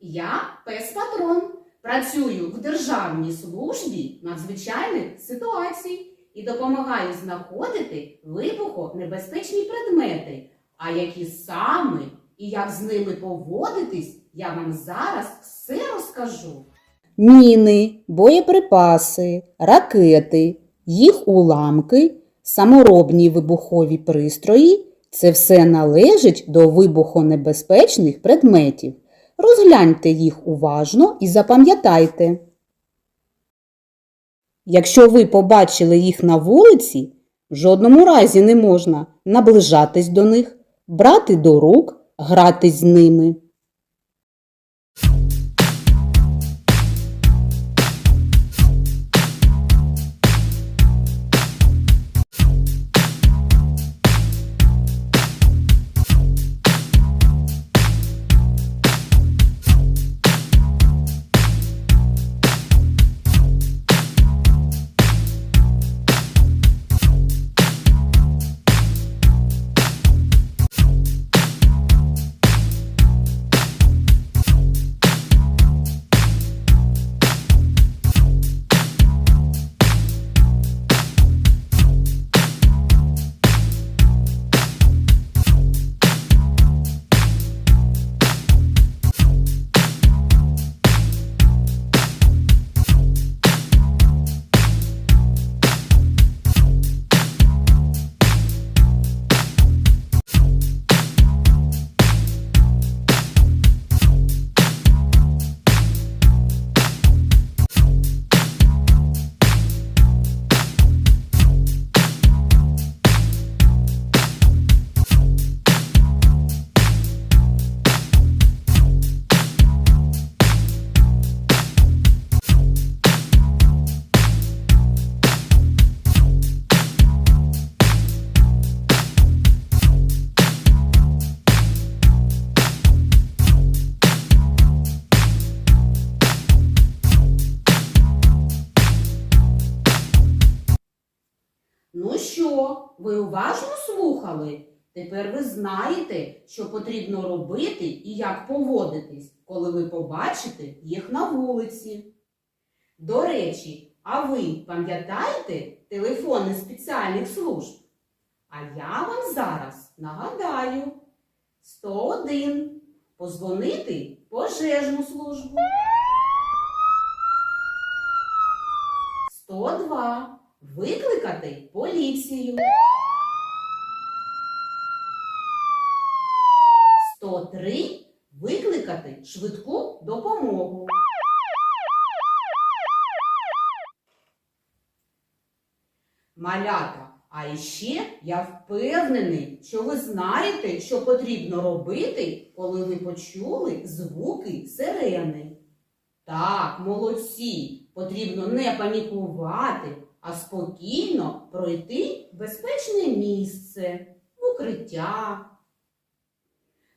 Я пес Патрон. Працюю в державній службі надзвичайних ситуацій і допомагаю знаходити вибухонебезпечні предмети. А які саме і як з ними поводитись, я вам зараз все розкажу. Міни, боєприпаси, ракети, їх уламки, саморобні вибухові пристрої це все належить до вибухонебезпечних предметів. Розгляньте їх уважно і запам'ятайте. Якщо ви побачили їх на вулиці, в жодному разі не можна наближатись до них, брати до рук, грати з ними. Ви уважно слухали? Тепер ви знаєте, що потрібно робити і як поводитись, коли ви побачите їх на вулиці. До речі, а ви пам'ятаєте телефони спеціальних служб? А я вам зараз нагадаю 101 позвонити пожежну службу. 102 викликати поліцію. 103 викликати швидку допомогу. Малята, а іще я впевнений, що ви знаєте, що потрібно робити, коли ви почули звуки сирени. Так, молодці, потрібно не панікувати, а спокійно пройти в безпечне місце, в укриття.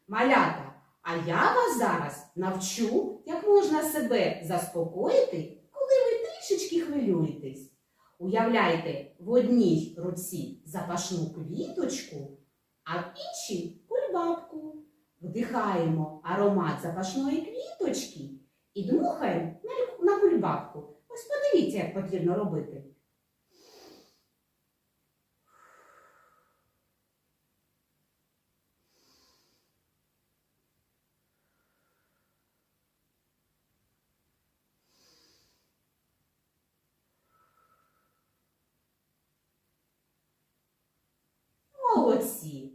Малята, а я вас зараз навчу, як можна себе заспокоїти, коли ви трішечки хвилюєтесь. Уявляйте в одній руці запашну квіточку, а в іншій кульбабку. Вдихаємо аромат запашної квіточки і дмухаємо на, кульбабку. Ось подивіться, як потрібно робити. молодці.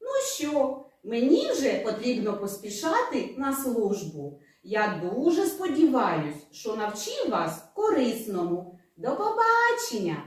Ну що, мені вже потрібно поспішати на службу. Я дуже сподіваюсь, що навчив вас корисному. До побачення!